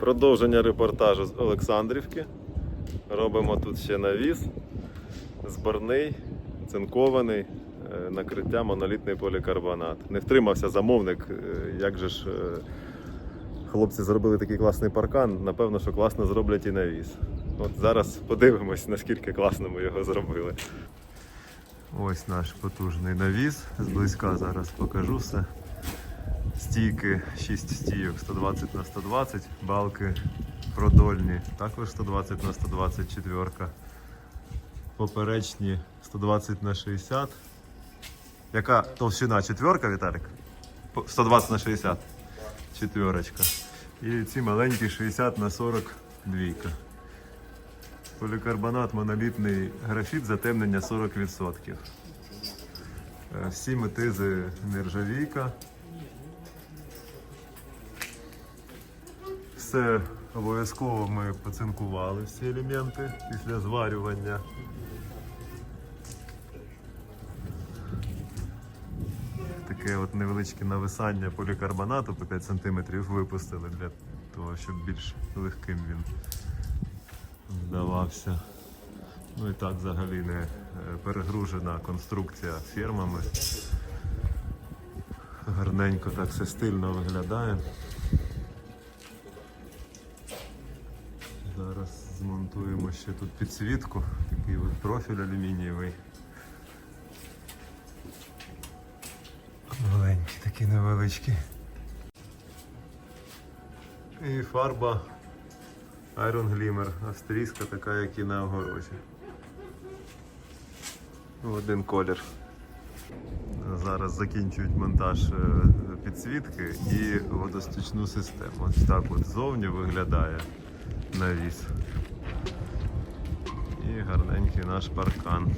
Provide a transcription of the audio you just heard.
Продовження репортажу з Олександрівки. Робимо тут ще навіс. Зборний, цинкований, е, накриття монолітний полікарбонат. Не втримався замовник. е, Як же ж е, хлопці зробили такий класний паркан, напевно, що класно зроблять і навіс. От зараз подивимось, наскільки класно ми його зробили. Ось наш потужний навіс. Зблизька зараз покажу все. Стійки 6 стійок 120 на 120, балки продольні, також 120 на 120 четверка. Поперечні 120 на 60. Яка товщина четверка, Віталік? 120 на 60. Четверочка. І ці маленькі 60 на 40 двійка. Полікарбонат монолітний графіт затемнення 40%. Е, Всі метизи нержавійка. Все обов'язково ми поцинкували всі елементи після зварювання. Таке от невеличке нависання полікарбонату по 5 см випустили для того, щоб більш легким він здавався. Ну і так взагалі не е, перегружена конструкція фермами. Гарненько так все стильно виглядає. Зараз змонтуємо ще тут підсвітку, такий от профіль алюмінієвий. Маленький, такий невеличкий. І фарба Iron Glimmer, австрійська, така, як і на огорожі. Один колір. Зараз закінчують монтаж е, підсвітки і водостічну систему. Ось так от ззовні виглядає навіс. І гарненький наш паркан.